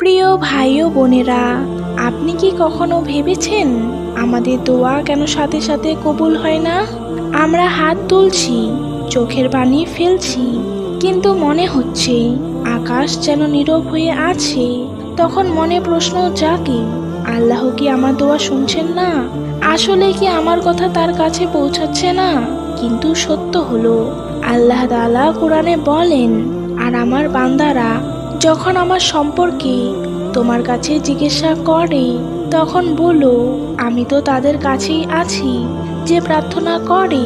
প্রিয় ভাই ও বোনেরা, আপনি কি কখনো ভেবেছেন আমাদের দোয়া কেন সাথে সাথে কবুল হয় না? আমরা হাত তুলছি, চোখের পানি ফেলছি, কিন্তু মনে হচ্ছে আকাশ যেন নীরব হয়ে আছে। তখন মনে প্রশ্ন জাগে, আল্লাহ কি আমার দোয়া শুনছেন না? আসলে কি আমার কথা তার কাছে পৌঁছাচ্ছে না? কিন্তু সত্য হলো, আল্লাহ তাআলা কোরআনে বলেন, আর আমার বান্দারা যখন আমার সম্পর্কে তোমার কাছে জিজ্ঞাসা করে, তখন বলো, আমি তো তাদের কাছেই আছি। যে প্রার্থনা করে,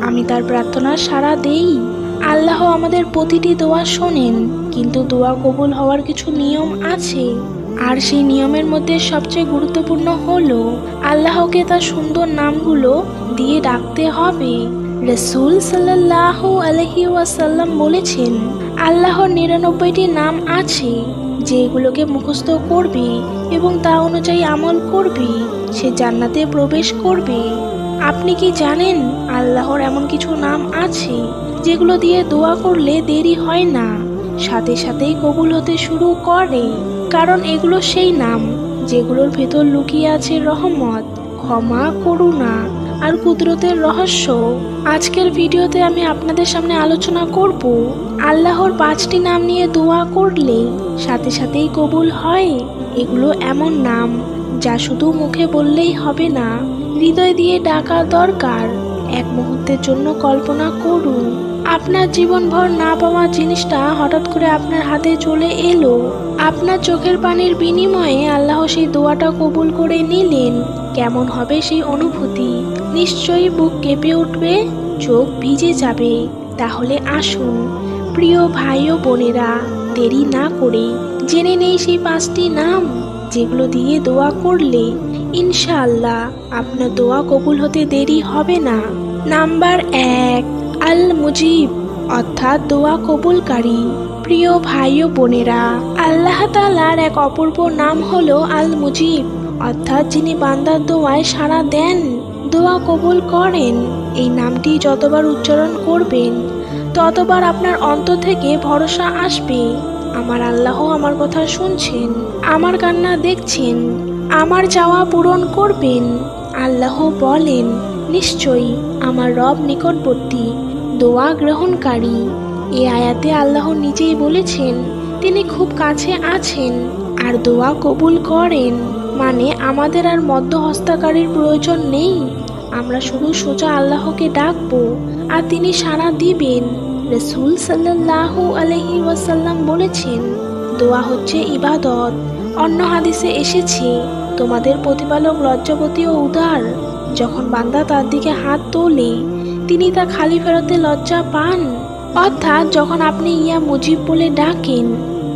আমি তার প্রার্থনা সাড়া দেই। আল্লাহ আমাদের প্রতিটি দোয়া শোনেন, কিন্তু দোয়া কবুল হওয়ার কিছু নিয়ম আছে। আর সেই নিয়মের মধ্যে সবচেয়ে গুরুত্বপূর্ণ হলো, আল্লাহকে তার সুন্দর নামগুলো দিয়ে ডাকতে হবে। রসুল সাল্লাহ আলহি ওয়াসাল্লাম বলেছেন আল্লাহর নিরানব্বইটি নাম আছে, যেগুলোকে মুখস্থ করবে এবং তা অনুযায়ী আমল করবে, সে জান্নাতে প্রবেশ করবে। আপনি কি জানেন আল্লাহর এমন কিছু নাম আছে, যেগুলো দিয়ে দোয়া করলে দেরি হয় না? সাথে সাথেই কবুল হতে শুরু করে, কারণ এগুলো সেই নাম, যেগুলোর ভেতর লুকিয়ে আছে রহমত, ক্ষমা, করুণা। আর কুদরতের রহস্য, আজকের ভিডিওতে আমি আপনাদের সামনে আলোচনা করব আল্লাহর পাঁচটি নাম নিয়ে দোয়া করলে সাথে সাথেই কবুল হয় এগুলো এমন নাম যা শুধু মুখে বললেই হবে না, হৃদয় দিয়ে ডাকা দরকার। এক মুহূর্তের জন্য কল্পনা করুন, আপনার জীবনভর না পাওয়া জিনিসটা হঠাৎ করে আপনার হাতে চলে এলো। আপনার চোখের পানির বিনিময়ে আল্লাহ সেই দোয়াটা কবুল করে নিলেন, কেমন হবে সেই অনুভূতি? নিশ্চয়ই বুক কেঁপে উঠবে, চোখ ভিজে যাবে। তাহলে আসুন, প্রিয় ভাই ও বোনেরা, দেরি না করে জেনে নেই সেই পাঁচটি নাম যেগুলো দিয়ে দোয়া করলে ইনশাআল্লাহ আপনার দোয়া কবুল হতে দেরি হবে না। নাম্বার এক আল মুজিব অর্থাৎ দোয়া কবুলকারী। প্রিয় ভাই ও বোনেরা, আল্লাহ তালার এক অপূর্ব নাম হলো আল মুজিব অর্থাৎ যিনি বান্দার দোয়ায় সাড়া দেন। দোয়া কবুল করেন। এই নামটি যতবার উচ্চারণ করবেন, ততবার আপনার অন্তর থেকে ভরসা আসবে। আমার আল্লাহ আমার কথা শুনছেন, আমার কান্না দেখছেন, আমার চাওয়া পূরণ করবেন। আল্লাহ বলেন, নিশ্চয়ই আমার রব নিকটবর্তী, দোয়া গ্রহণকারী। এ আয়াতে আল্লাহ নিজেই বলেছেন, তিনি খুব কাছে আছেন আর দোয়া কবুল করেন। মানে আমাদের আর মধ্যহস্তাকারীর প্রয়োজন নেই। আমরা শুধু সোজা আল্লাহকে ডাকবো, আর তিনি সাড়া দিবেন। রসুল সাল্লাহ আলহি ওয়াসাল্লাম বলেছেন, দোয়া হচ্ছে ইবাদত। অন্য হাদিসে এসেছে, তোমাদের প্রতিপালক লজ্জাপতি ও উদার। যখন বান্দা তার দিকে হাত তোলে, তিনি তা খালি ফেরতে লজ্জা পান। অর্থাৎ যখন আপনি ইয়া মুজিব বলে ডাকেন,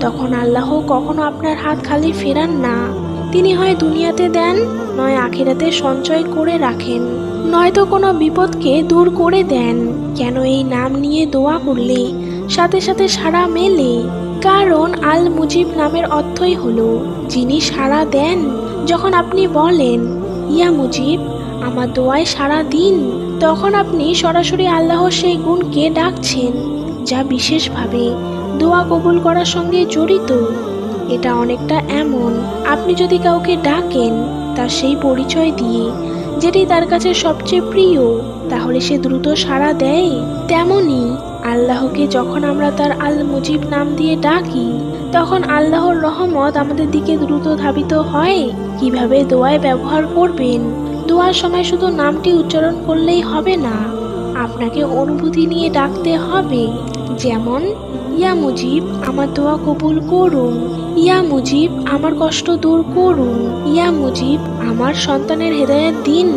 তখন আল্লাহ কখনো আপনার হাত খালি ফেরান না। তিনি হয় দুনিয়াতে দেন, নয় আখেরাতে সঞ্চয় করে রাখেন। নয়তো কোনো বিপদকে দূর করে দেন, কেন এই নাম নিয়ে দোয়া করলে? সাথে সাথে সাড়া মেলে। কারণ আল মুজিব নামের অর্থই হলো, যিনি সাড়া দেন, যখন আপনি বলেন, ইয়া মুজিব, আমার দোয়ায় সারা দিন। তখন আপনি সরাসরি আল্লাহর সেই গুণকে ডাকছেন, যা বিশেষভাবে দোয়া কবুল করার সঙ্গে জড়িত। এটা অনেকটা এমন। আপনি যদি কাউকে ডাকেন, তার সেই পরিচয় দিয়ে, যেটি তার কাছে সবচেয়ে প্রিয়, তাহলে সে দ্রুত সাড়া দেয়। তেমনি, আল্লাহকে যখন আমরা তার আল মুজিব নাম দিয়ে ডাকি, তখন আল্লাহর রহমত আমাদের দিকে দ্রুত ধাবিত হয়। কীভাবে দোয়ায় ব্যবহার করবেন? দোয়ার সময় শুধু নামটি উচ্চারণ করলেই হবে না, আপনাকে অনুভূতি নিয়ে ডাকতে হবে। যেমন, ইয়া মুজিব, আমার দোয়া কবুল করুন। ইয়া মুজিব, আমার কষ্ট দূর করুন। ইয়া মুজিব, আমার সন্তানের হেদায়ত দিন।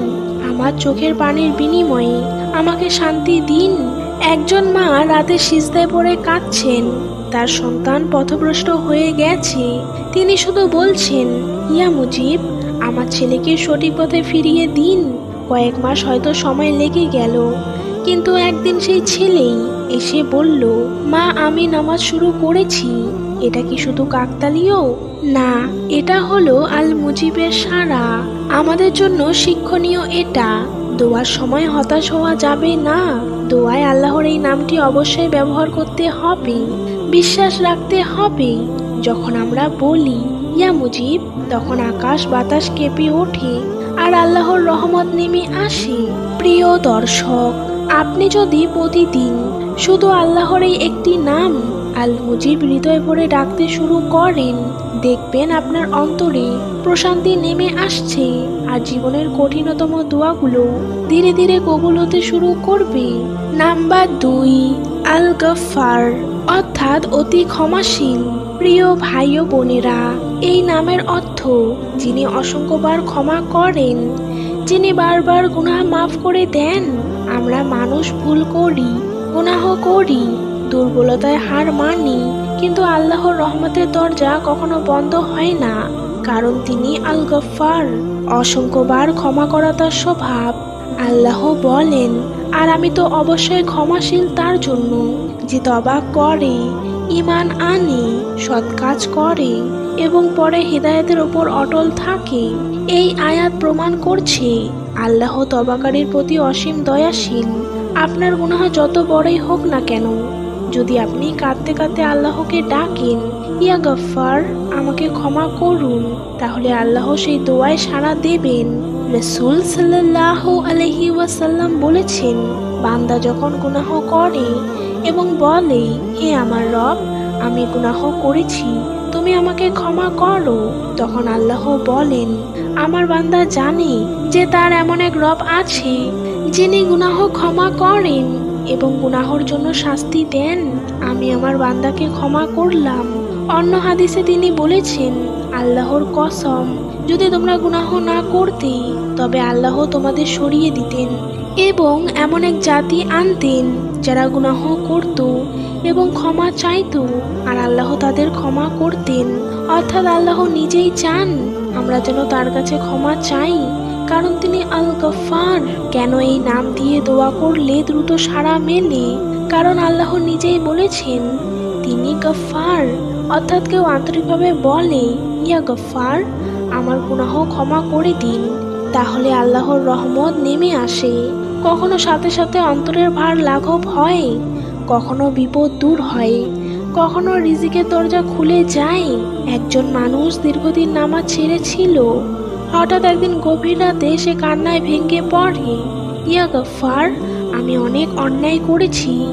আমার চোখের পানির বিনিময়ে আমাকে শান্তি দিন। একজন মা রাতে সিজদায় পড়ে কাঁদছেন। তার সন্তান পথভ্রষ্ট হয়ে গেছে। তিনি শুধু বলছেন, ইয়া মুজিব, আমার ছেলেকে সঠিক পথে ফিরিয়ে দিন। কয়েক মাস হয়তো সময় লেগে গেল। কিন্তু একদিন সেই ছেলেই এসে বলল, মা, আমি নামাজ শুরু করেছি। এটা কি শুধু কাকতালীয়? না, এটা হলো আল মুজিবের সারা। আমাদের জন্য শিক্ষণীয় এটা। দোয়ার সময় হতাশ হওয়া যাবে না। দোয়ায় আল্লাহর এই নামটি অবশ্যই ব্যবহার করতে হবে। বিশ্বাস রাখতে হবে। যখন আমরা বলি, ইয়া মুজিব তখন আকাশ বাতাস কেঁপে ওঠে আর আল্লাহর রহমত নেমে আসে। প্রিয় দর্শক, আপনি যদি প্রতিদিন শুধু আল্লাহর এই একটি নাম আল মুজিব হৃদয় ভরে ডাকতে শুরু করেন। দেখবেন আপনার অন্তরে প্রশান্তি নেমে আসছে আর জীবনের কঠিনতম দোয়াগুলো ধীরে ধীরে কবুল হতে শুরু করবে। নাম্বার দুই আল গফার অর্থাৎ অতি ক্ষমাশীল। প্রিয় ভাই ও বোনেরা, এই নামের অর্থ যিনি অসংখ্যবার ক্ষমা করেন, যিনি বারবার গুনাহ মাফ করে দেন, আমরা মানুষ ভুল করি। গুনাহ করি, দুর্বলতায় হার মানি, কিন্তু আল্লাহর রহমতের দরজা কখনো বন্ধ হয় না, কারণ তিনি আল গফার অসংখ্যবার ক্ষমা করা তার স্বভাব। আল্লাহ বলেন, আর আমি তো অবশ্যই ক্ষমাশীল তার জন্য। যে তবা করে ইমান আনে, সৎ কাজ করে এবং পরে হৃদায়তের ওপর অটল থাকে, এই আয়াত প্রমাণ করছে, আল্লাহ তবাকারীর প্রতি অসীম দয়াশীল। আপনার গুনাহ যত বড়ই হোক না কেন, যদি আপনি কাঁদতে কাঁদতে আল্লাহকে ডাকেন, ইয়া গফার আমাকে ক্ষমা করুন, তাহলে আল্লাহ সেই দোয়ায় সাড়া দেবেন। রসুল সাল্লাহ আলহি ওয়াসাল্লাম বলেছেন, বান্দা যখন গুনাহ করে এবং বলে, হে আমার রব, আমি গুনাহ করেছি, তুমি আমাকে ক্ষমা করো, তখন আল্লাহ বলেন, আমার বান্দা জানে যে তার এমন এক রব আছে যিনি গুনাহ ক্ষমা করেন এবং গুনাহর জন্য শাস্তি দেন, আমি আমার বান্দাকে ক্ষমা করলাম। অন্য হাদিসে তিনি বলেছেন, আল্লাহর কসম, যদি তোমরা গুনাহ না করতে, তবে আল্লাহ তোমাদের সরিয়ে দিতেন এবং এমন এক জাতি আনতেন যারা গুনাহ করত এবং ক্ষমা চাইত আর আল্লাহ তাদের ক্ষমা করতেন। অর্থাৎ আল্লাহ নিজেই চান, আমরা যেন তার কাছে ক্ষমা চাই। কারণ তিনি আল গফার কেন এই নাম দিয়ে দোয়া করলে দ্রুত সাড়া মেলে? কারণ আল্লাহ নিজেই বলেছেন, তিনি গফার অর্থাৎ কেউ আন্তরিকভাবে বলে, ইয়া গফার আমার গুনাহ ক্ষমা করে দিন, তাহলে আল্লাহর রহমত নেমে আসে। কখনো সাথে সাথে অন্তরের ভার লাঘব হয়, কখনো বিপদ দূর হয়, কখনো রিজিকের দরজা খুলে যায়। একজন মানুষ দীর্ঘদিন নামাজ ছেড়েছিল হঠাৎ একদিন গভীর রাতে সে কান্নায় ভেঙে পড়ে। ইয়া গফার, আমি অনেক অন্যায় করেছি।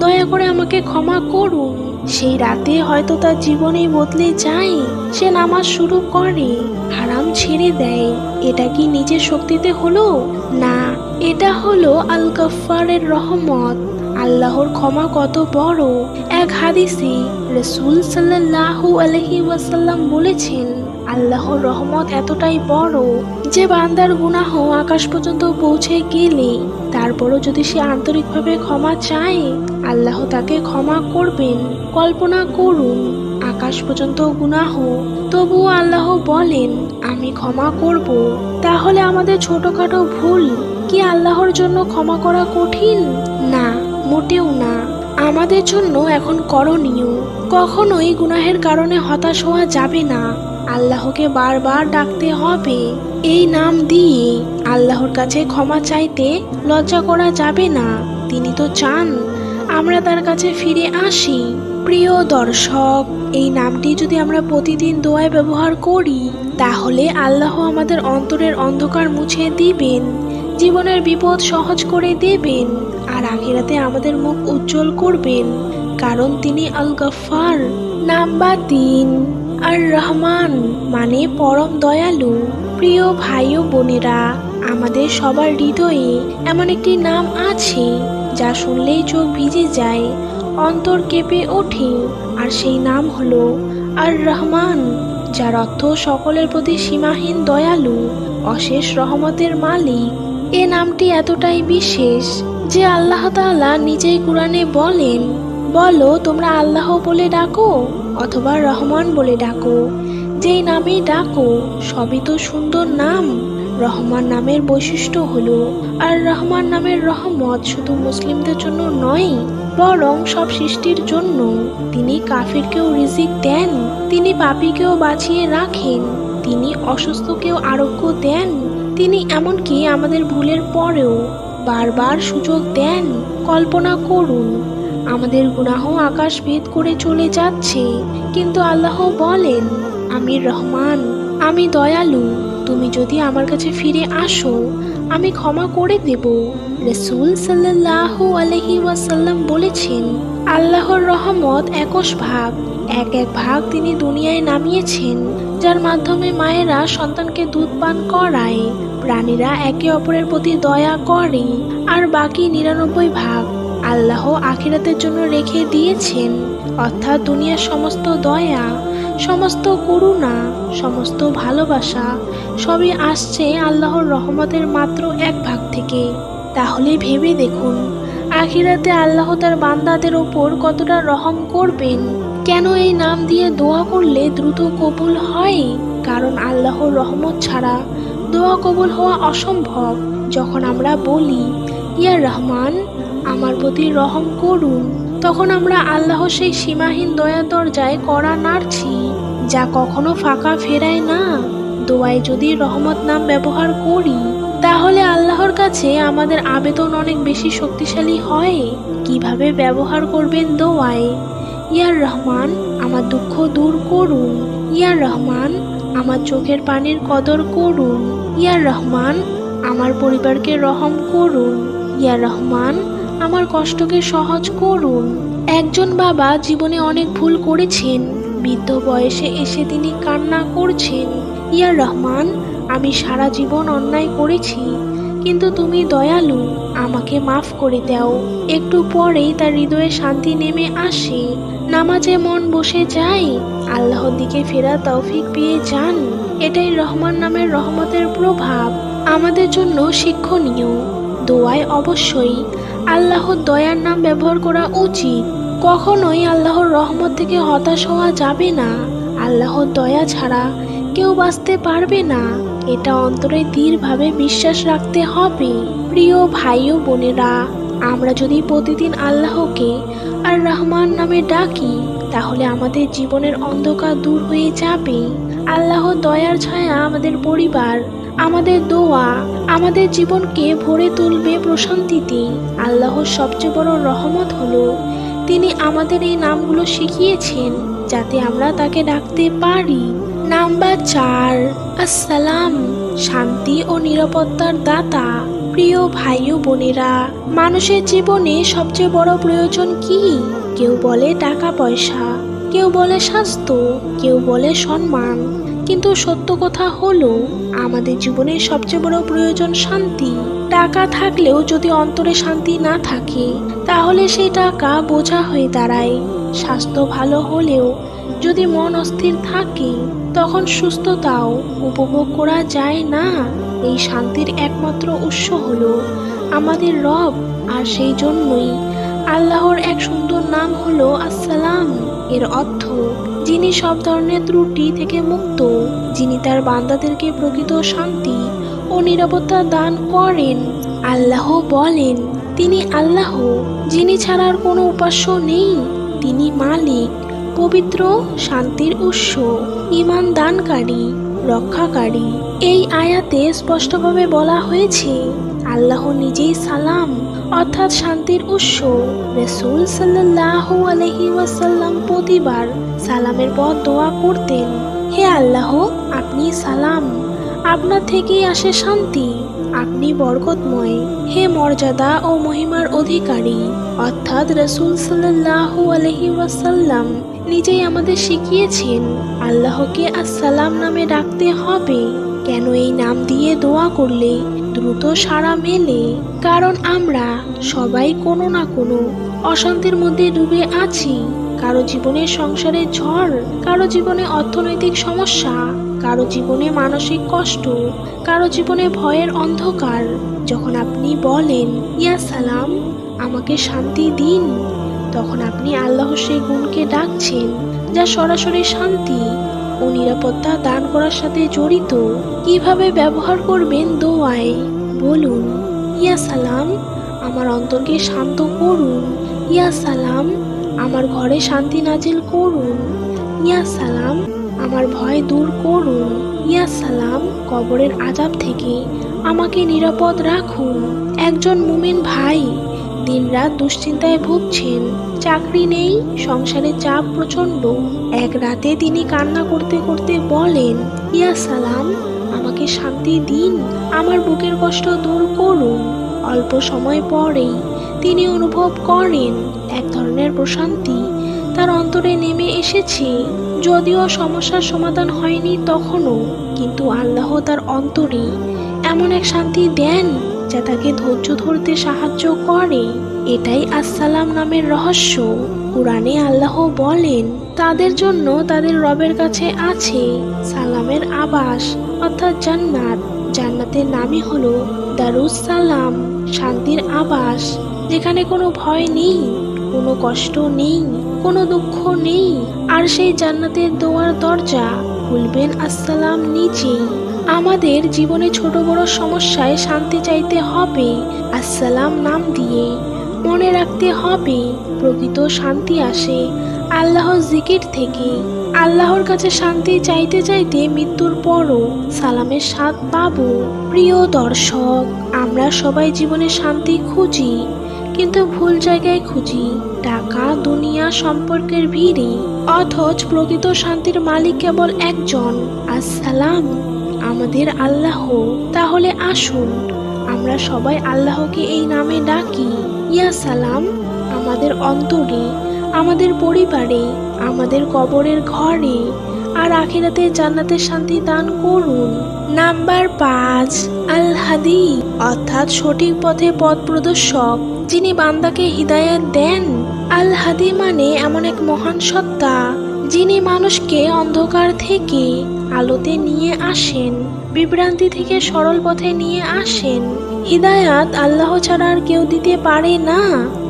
দয়া করে আমাকে ক্ষমা করুন। সেই রাতে হয়তো তার জীবনেই বদলে যায়। সে নামাজ শুরু করে, হারাম ছেড়ে দেয়। এটা কি নিজের শক্তিতে হলো? না, এটা হলো আল গফারের রহমত। আল্লাহর ক্ষমা কত বড়। এক হাদিসে রসুল সাল্লাল্লাহু আলহি ওয়াসাল্লাম বলেছেন, আল্লাহর রহমত এতটাই বড় যে বান্দার গুনাহ আকাশ পর্যন্ত পৌঁছে গেলে তারপরও যদি সে আন্তরিকভাবে ক্ষমা চায়, আল্লাহ তাকে ক্ষমা করবেন। কল্পনা করুন, আকাশ পর্যন্ত গুনাহ, তবুও আল্লাহ বলেন, আমি ক্ষমা করব। তাহলে আমাদের ছোটখাটো ভুল কি আল্লাহর জন্য ক্ষমা করা কঠিন? না মোটেও না। আমাদের জন্য এখন করণীয়। কখনোই গুনাহের কারণে হতাশ হওয়া যাবে না। আল্লাহকে বারবার ডাকতে হবে। এই নাম দিয়ে আল্লাহর কাছে ক্ষমা চাইতে লজ্জা করা যাবে না। তিনি তো চান আমরা তার কাছে ফিরে আসি। প্রিয় দর্শক, এই নামটি যদি আমরা প্রতিদিন দোয়ায় ব্যবহার করি, তাহলে আল্লাহ আমাদের অন্তরের অন্ধকার মুছে দিবেন, জীবনের বিপদ সহজ করে দেবেন। আর আখিরাতে আমাদের মুখ উজ্জ্বল করবেন, কারণ তিনি আল গফার নাম্বার তিন আর রহমান মানে পরম দয়ালু। প্রিয় ভাই ও বোনেরা, আমাদের সবার হৃদয়ে এমন একটি নাম আছে, যা শুনলেই চোখ ভিজে যায়, অন্তর কেঁপে ওঠে, আর সেই নাম হলো আর রহমান যার অর্থ সকলের প্রতি সীমাহীন দয়ালু, অশেষ রহমতের মালিক। এ নামটি এতটাই বিশেষ যে আল্লাহ তাআলা নিজেই কোরআনে বলেন, বলো, তোমরা আল্লাহ বলে ডাকো অথবা রহমান বলে ডাকো। যেই নামে ডাকো, সবই তো সুন্দর নাম। রহমান নামের বৈশিষ্ট্য হলো, আর রহমান নামের রহমত শুধু মুসলিমদের জন্য নয়, বরং সব সৃষ্টির জন্য। তিনি কাফিরকেও রিজিক দেন, তিনি পাপীকেও বাঁচিয়ে রাখেন, তিনি অসুস্থকেও আরোগ্য দেন। তিনি এমনকি আমাদের ভুলের পরেও বারবার সুযোগ দেন, কল্পনা করুন। আমাদের গুনাহ আকাশ ভেদ করে চলে যাচ্ছে। কিন্তু আল্লাহ বলেন, আমি রহমান, আমি দয়ালু, তুমি যদি আমার কাছে ফিরে আসো, আমি ক্ষমা করে দেব। রসুল সাল্লাহ আলহি ওয়াসাল্লাম বলেছেন, আল্লাহর রহমত একশ ভাগ, এক এক ভাগ তিনি দুনিয়ায় নামিয়েছেন। যার মাধ্যমে মায়েরা সন্তানকে দুধ পান করায়। প্রাণীরা একে অপরের প্রতি দয়া করে। আর বাকি নিরানব্বই ভাগ আল্লাহ আখিরাতের জন্য রেখে দিয়েছেন। অর্থাৎ দুনিয়ার সমস্ত দয়া, সমস্ত করুণা, সমস্ত ভালোবাসা সবই আসছে আল্লাহর রহমতের মাত্র এক ভাগ থেকে। তাহলে ভেবে দেখুন, আখিরাতে আল্লাহ তার বান্দাদের ওপর কতটা রহম করবেন। কেন এই নাম দিয়ে দোয়া করলে দ্রুত কবুল হয়? কারণ আল্লাহর রহমত ছাড়া দোয়া কবুল হওয়া অসম্ভব। যখন আমরা বলি, ইয়া রহমান, আমার প্রতি রহম করুন, তখন আমরা আল্লাহ সেই সীমাহীন দয়া দরজায় কড়া নাড়ছি, যা কখনো ফাঁকা ফেরায় না। দোয়ায় যদি রহমত নাম ব্যবহার করি, তাহলে আল্লাহর কাছে আমাদের আবেদন অনেক বেশি শক্তিশালী হয়। কীভাবে ব্যবহার করবেন দোয়ায়? ইয়ার রহমান, আমার দুঃখ দূর করুন। ইয়ার রহমান, আমার চোখের পানির কদর করুন। ইয়ার রহমান, আমার পরিবারকে রহম করুন। ইয়া রহমান, আমার কষ্টকে সহজ করুন। একজন বাবা জীবনে অনেক ভুল করেছেন। বৃদ্ধ বয়সে এসে তিনি কান্না করছেন। ইয়া রহমান, আমি সারা জীবন অন্যায় করেছি। কিন্তু তুমি দয়ালু, আমাকে মাফ করে দাও। একটু পরেই তার হৃদয়ে শান্তি নেমে আসে। নামাজে মন বসে যায়। আল্লাহর দিকে ফেরা তৌফিক পেয়ে যান। এটাই রহমান নামের রহমতের প্রভাব। আমাদের জন্য শিক্ষণীয়। দোয়ায় অবশ্যই আল্লাহর দয়ার নাম ব্যবহার করা উচিত। কখনোই আল্লাহর রহমত থেকে হতাশ হওয়া যাবে না। আল্লাহর দয়া ছাড়া কেউ বাঁচতে পারবে না। এটা অন্তরে দৃঢ়ভাবে বিশ্বাস রাখতে হবে। প্রিয় ভাই ও বোনেরা, আমরা যদি প্রতিদিন আল্লাহকে আর রহমান নামে ডাকি, তাহলে আমাদের জীবনের অন্ধকার দূর হয়ে যাবে। আল্লাহ দয়ার ছায়া আমাদের পরিবার, আমাদের দোয়া, আমাদের জীবনকে ভরে তুলবে প্রশান্তিতে। আল্লাহর সবচেয়ে বড় রহমত হলো, তিনি আমাদের এই নামগুলো শিখিয়েছেন যাতে আমরা তাকে ডাকতে পারি। নাম্বার চার। আসসালাম, শান্তি ও নিরাপত্তার দাতা, প্রিয় ভাই ও বোনেরা। মানুষের জীবনে সবচেয়ে বড় প্রয়োজন কি? কেউ বলে টাকা পয়সা, কেউ বলে স্বাস্থ্য, কেউ বলে সম্মান। কিন্তু সত্য কথা হলো, আমাদের জীবনে সবচেয়ে বড় প্রয়োজন শান্তি। টাকা থাকলেও যদি অন্তরে শান্তি না থাকে, তাহলে সেই টাকা বোঝা হয়ে দাঁড়ায়। স্বাস্থ্য ভালো হলেও যদি মন অস্থির থাকে, তখন সুস্থতাও উপভোগ করা যায় না। এই শান্তির একমাত্র উৎস হল আমাদের রব, আর সেই জন্যই আল্লাহর এক সুন্দর নাম হলো আসসালাম। এর অর্থ, যিনি সব ধরনের ত্রুটি থেকে মুক্ত, যিনি তার বান্দাদেরকে প্রকৃত শান্তি ও নিরাপত্তা দান করেন। আল্লাহ বলেন, তিনি আল্লাহ, যিনি ছাড়ার কোনো উপাস্য নেই। তিনি মালিক পবিত্র, শান্তির উৎস ইমান দানকারী রক্ষাকারী। এই আয়াতে স্পষ্টভাবে বলা হয়েছে, আল্লাহ নিজেই সালাম, অর্থাৎ শান্তির উৎস। রসুল সাল্লাহ আলহি ওয়াসাল্লাম প্রতিবার সালামের পর দোয়া করতেন। হে আল্লাহ, আপনি সালাম। আপনার থেকেই আসে শান্তি। আপনি বরকতময়। হে মর্যাদা ও মহিমার অধিকারী। অর্থাৎ রসুল সাল্লাহ আলহি ওয়াসাল্লাম নিজেই আমাদের শিখিয়েছেন, আল্লাহকে আসসালাম নামে ডাকতে হবে। কেন এই নাম দিয়ে দোয়া করলে দ্রুত সাড়া মেলে? কারণ আমরা সবাই কোনো না কোনো অশান্তির মধ্যে ডুবে আছি। কারও জীবনে সংসারে ঝড়, কারও জীবনে অর্থনৈতিক সমস্যা, কারও জীবনে মানসিক কষ্ট, কারও জীবনে ভয়ের অন্ধকার। যখন আপনি বলেন, ইয়া সালাম, আমাকে শান্তি দিন। তখন আপনি আল্লাহ সেই গুণকে ডাকছেন, যা সরাসরি শান্তি ও নিরাপত্তা দান করার সাথে জড়িত। কীভাবে ব্যবহার করবেন দোয়ায়? বলুন, ইয়া সালাম, আমার অন্তরকে শান্ত করুন। ইয়া সালাম, আমার ঘরে শান্তি নাজিল করুন। ইয়া সালাম, আমার ভয় দূর করুন। ইয়া সালাম, কবরের আজাব থেকে আমাকে নিরাপদ রাখুন। একজন মুমিন ভাই দিনরাত দুশ্চিন্তায় ভুগছেন, চাকরি নেই, সংসারে চাপ প্রচণ্ড। এক রাতে তিনি কান্না করতে করতে বলেন, ইয়া সালাম, আমাকে শান্তি দিন, আমার বুকের কষ্ট দূর করুন। অল্প সময় পরেই তিনি অনুভব করেন এক ধরনের প্রশান্তি। তার অন্তরে নেমে এসেছে, যদিও সমস্যার সমাধান হয়নি তখনও, কিন্তু আল্লাহ তার অন্তরে এমন এক শান্তি দেন যা তাকে ধৈর্য ধরতে সাহায্য করে। এটাই আসসালাম নামের রহস্য। কোরআনে আল্লাহ বলেন, তাদের জন্য তাদের রবের কাছে আছে সালামের আবাস, অর্থাৎ জান্নাত। জান্নাতের নামই হলো দারুস সালাম শান্তির আবাস, যেখানে কোনো ভয় নেই, কোনো কষ্ট নেই, কোনো দুঃখ নেই। আর সেই জান্নাতের দোয়ার দরজা খুলবেন আসসালাম নিজেই। আমাদের জীবনে ছোট বড় সমস্যায় শান্তি চাইতে হবে আসসালাম নাম দিয়ে মনে রাখতে হবে, প্রকৃত শান্তি আসে আল্লাহ জিকির থেকে। আল্লাহর কাছে শান্তি চাইতে চাইতে মৃত্যুর পরও সালামের স্বাদ পাবো। প্রিয় দর্শক, আমরা সবাই জীবনে শান্তি খুঁজি, কিন্তু ভুল জায়গায় খুঁজি। টাকা, দুনিয়া সম্পর্কের ভিড়ে, অথচ প্রকৃত শান্তির মালিক কেবল একজন। আসসালাম। আমাদের আল্লাহ, তাহলে আসুন, আমরা সবাই আল্লাহকে এই নামে ডাকি। ইয়া সালাম, আমাদের অন্তরে, আমাদের পরিবারে, আমাদের কবরের ঘরে, আর আখিরাতে জান্নাতের শান্তি দান করুন। নাম্বার পাঁচ আল হাদি অর্থাৎ সঠিক পথে পথ প্রদর্শক, যিনি বান্দাকে হিদায়াত দেন। আল হাদি মানে এমন এক মহান সত্তা। যিনি মানুষকে অন্ধকার থেকে আলোতে নিয়ে আসেন, বিভ্রান্তি থেকে সরল পথে নিয়ে আসেন, হিদায়াত আল্লাহ ছাড়া আর কেউ দিতে পারে না।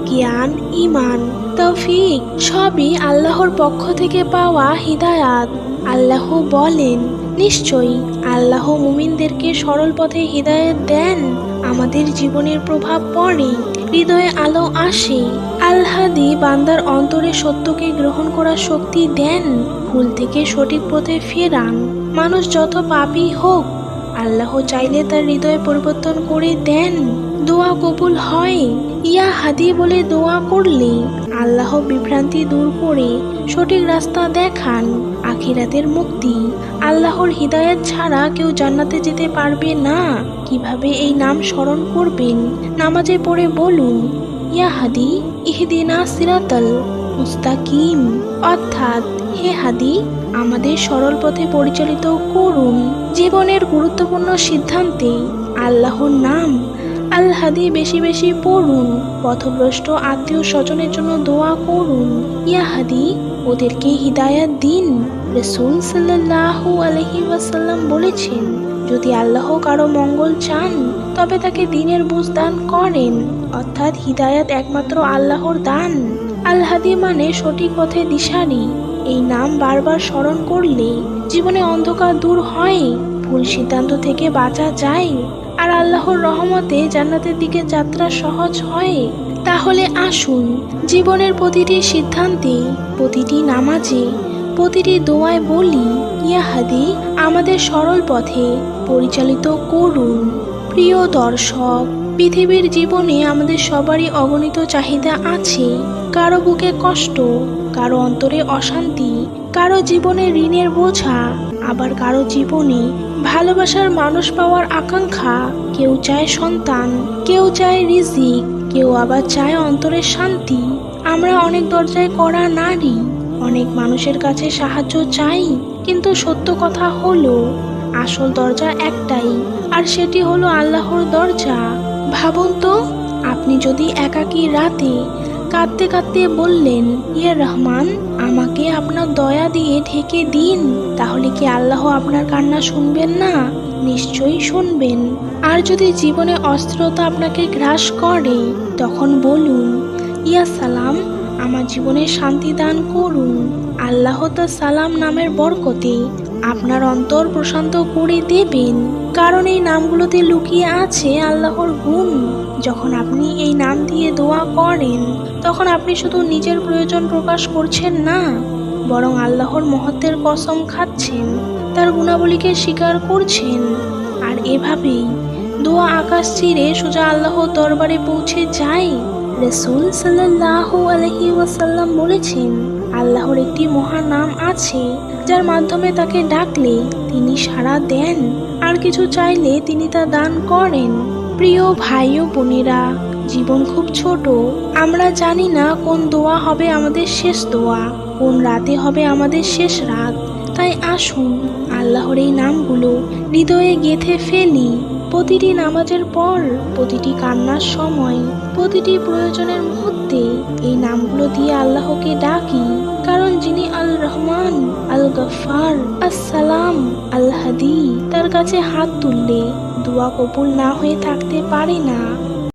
জ্ঞান ইমান তৌফিক, সবই আল্লাহর পক্ষ থেকে পাওয়া হিদায়াত। আল্লাহ বলেন, নিশ্চয়ই আল্লাহ মুমিনদেরকে সরল পথে হিদায়াত দেন। আমাদের জীবনের প্রভাব পড়ে, হৃদয়ে আলো আসে। আল্লাদি বান্দার অন্তরে সত্যকে গ্রহণ করার শক্তি দেন, ভুল থেকে সঠিক পথে ফেরান। মানুষ যত পাপই হোক, আল্লাহ চাইলে তার হৃদয় পরিবর্তন করে দেন। দোয়া কবুল হয়। ইয়া হাদি বলে দোয়া করলে আল্লাহ বিভ্রান্তি দূর করে সঠিক রাস্তা দেখান, আখিরাতের মুক্তি। আল্লাহর হিদায়াত ছাড়া কেউ জান্নাতে যেতে পারবে না। কীভাবে এই নাম স্মরণ করবেন? নামাজে পড়ে বলুন ইয়া হাদি ইহদিনা সিরাতাল মুস্তাকিম। অর্থাৎ হে হাদি, আমাদের সরল পথে পরিচালিত করুন জীবনের গুরুত্বপূর্ণ সিদ্ধান্তে। আল্লাহর নাম, আল বেশি বেশি পড়ুন, পথভ্রষ্ট আত্মীয় স্বজনের জন্য দোয়া করুন। ইয়া হাদি, ওদেরকে হিদায়াত দিন। রসুল সাল্লাহু আলহি ওয়াসাল্লাম বলেছেন যদি আল্লাহ কারও মঙ্গল চান, তবে তাকে দিনের বুঝ দান করেন, অর্থাৎ হিদায়াত একমাত্র আল্লাহর দান। আল হাদি মানে সঠিক পথে দিশারি। এই নাম বারবার স্মরণ করলে জীবনে অন্ধকার দূর হয়, ভুল সিদ্ধান্ত থেকে বাঁচা যায়। আর আল্লাহর রহমতে জান্নাতের দিকে যাত্রা সহজ হয়। তাহলে আসুন, জীবনের প্রতিটি সিদ্ধান্তে, প্রতিটি নামাজে প্রতিটি দোয়ায় বলি, ইয়া হাদি, আমাদের সরল পথে পরিচালিত করুন। প্রিয় দর্শক, পৃথিবীর জীবনে আমাদের সবারই অগণিত চাহিদা আছে। কারও বুকে কষ্ট, কারও অন্তরে অশান্তি, কারও জীবনে ঋণের বোঝা, আবার কারও জীবনে ভালোবাসার মানুষ পাওয়ার আকাঙ্ক্ষা। কেউ চায় সন্তান, কেউ চায় রিজিক, কেউ আবার চায় অন্তরের শান্তি। আমরা অনেক দরজায় করা নারী অনেক মানুষের কাছে সাহায্য চাই, কিন্তু সত্য কথা হলো, আসল দরজা একটাই, আর সেটি হলো আল্লাহর দরজা। ভাবুন তো, আপনি যদি একাকী রাতে কাঁদতে কাঁদতে বললেন ইয়ে রহমান, আমাকে আপনার দয়া দিয়ে ঢেকে দিন তাহলে কি আল্লাহ আপনার কান্না শুনবেন না? নিশ্চয়ই শুনবেন। আর যদি জীবনে অস্ত্রতা আপনাকে গ্রাস করে, তখন বলুন, ইয়া সালাম আমার জীবনে শান্তি দান করুন। আল্লাহ তা সালাম নামের বরকতে আপনার অন্তর প্রশান্ত করে দেবেন। কারণ এই নামগুলোতে লুকিয়ে আছে আল্লাহর গুণ। যখন আপনি এই নাম দিয়ে দোয়া করেন, তখন আপনি শুধু নিজের প্রয়োজন প্রকাশ করছেন না, বরং আল্লাহর মহত্বের কসম খাচ্ছেন, তার গুণাবলীকে স্বীকার করছেন। আর এভাবেই দোয়া আকাশ চিরে সোজা আল্লাহর দরবারে পৌঁছে যায়। রসুল সাল্লাহ আলহি ওয়াসাল্লাম বলেছেন, আল্লাহর একটি মহান নাম আছে, যার মাধ্যমে তাকে ডাকলে তিনি সাড়া দেন, আর কিছু চাইলে তিনি তা দান করেন। প্রিয় ভাই ও বোনেরা, জীবন খুব ছোট, আমরা জানি না কোন দোয়া হবে আমাদের শেষ দোয়া, কোন রাতে হবে আমাদের শেষ রাত। তাই আসুন, আল্লাহর এই নামগুলো হৃদয়ে গেঁথে ফেলি। প্রতিটি নামাজের পর, প্রতিটি কান্নার সময়, প্রতিটি প্রয়োজনের মুহূর্তে এই নামগুলো দিয়ে আল্লাহকে ডাকি। কারণ যিনি আল রহমান আল গফার আসসালাম আল হাদি তার কাছে হাত তুললে দোয়া কবুল না হয়ে থাকতে পারে না।